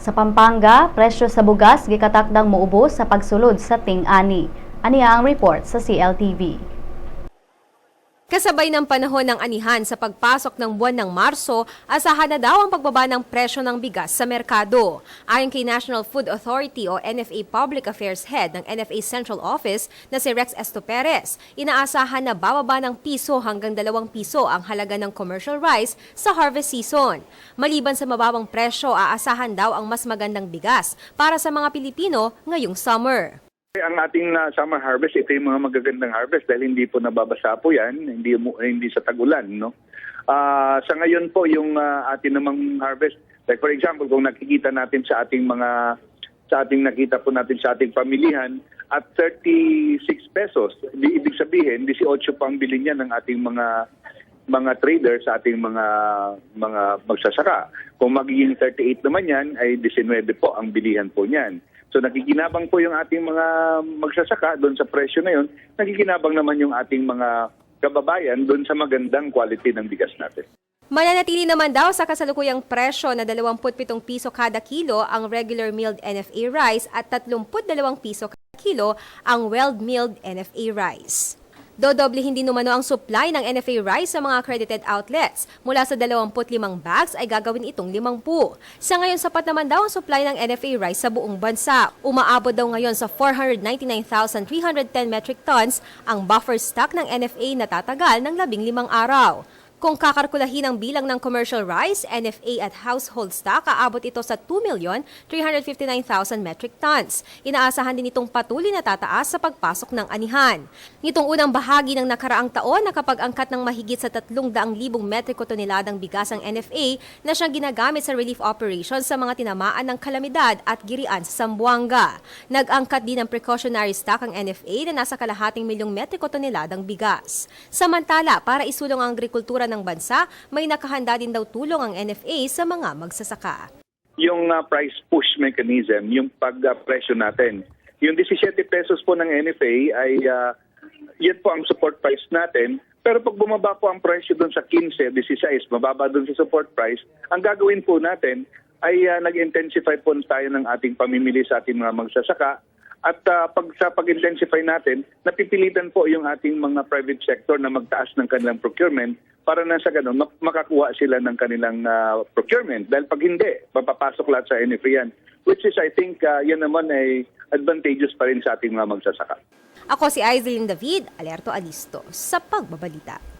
Sa Pampanga, presyo sa bugas gikatakdang muubos sa pagsulod sa ting-ani. Aniya ang report sa CLTV. Kasabay ng panahon ng anihan sa pagpasok ng buwan ng Marso, asahan na daw ang pagbaba ng presyo ng bigas sa merkado. Ayon kay National Food Authority o NFA Public Affairs Head ng NFA Central Office na si Rex Estoperes, inaasahan na bababa ng piso hanggang dalawang piso ang halaga ng commercial rice sa harvest season. Maliban sa mababang presyo, aasahan daw ang mas magandang bigas para sa mga Pilipino ngayong summer. Ang ating uh, summer harvest, ito yung mga magagandang harvest dahil hindi po nababasa po yan, hindi, hindi sa tagulan. No? Ah, sa ngayon po, yung uh, ating namang harvest, like for example, kung nakikita natin sa ating mga sa ating nakita po natin sa ating pamilihan at 36 pesos. Di, ibig sabihin, 18 pang bilhin niya ng ating mga mga trader sa ating mga mga magsasaka. Kung magiging 38 naman yan, ay 19 po ang bilihan po niyan. So nakikinabang po yung ating mga magsasaka doon sa presyo na yun. Nakikinabang naman yung ating mga kababayan doon sa magandang quality ng bigas natin. Mananatili naman daw sa kasalukuyang presyo na 27 piso kada kilo ang regular milled NFA rice at 32 piso kada kilo ang well-milled NFA rice. Dodoblihin din umano ang supply ng NFA rice sa mga accredited outlets. Mula sa 25 bags ay gagawin itong 50. Sa ngayon, sapat naman daw ang supply ng NFA rice sa buong bansa. Umaabot daw ngayon sa 499,310 metric tons ang buffer stock ng NFA na tatagal ng 15 araw. Kung kakalkulahin ang bilang ng commercial rice, NFA at household stock, aabot ito sa 2,359,000 metric tons. Inaasahan din itong patuloy na tataas sa pagpasok ng anihan. Nitong unang bahagi ng nakaraang taon, nakapag-angkat ng mahigit sa 300,000 metriko toneladang bigas ang NFA na siyang ginagamit sa relief operations sa mga tinamaan ng kalamidad at girian sa Sambuanga. Nag-angkat din ng precautionary stock ang NFA na nasa kalahating milyong metriko toneladang bigas. Samantala, para isulong ang agrikultura ng bansa, may nakahanda din daw tulong ang NFA sa mga magsasaka. Yung uh, price push mechanism, yung pag-presyo natin. Yung 17 pesos po ng NFA ay uh, yan po ang support price natin. Pero pag bumaba po ang presyo doon sa 15, 16, mababa doon sa support price, ang gagawin po natin ay uh, nag-intensify po tayo ng ating pamimili sa ating mga magsasaka. At uh, pag sa pag-intensify natin, napipilitan po yung ating mga private sector na magtaas ng kanilang procurement para na sa ganun mak- makakuha sila ng kanilang uh, procurement. Dahil pag hindi, papapasok lahat sa NFA yan. Which is, I think, uh, yan naman ay advantageous pa rin sa ating mga magsasaka. Ako si Aizelin David, Alerto Alisto, sa Pagbabalita.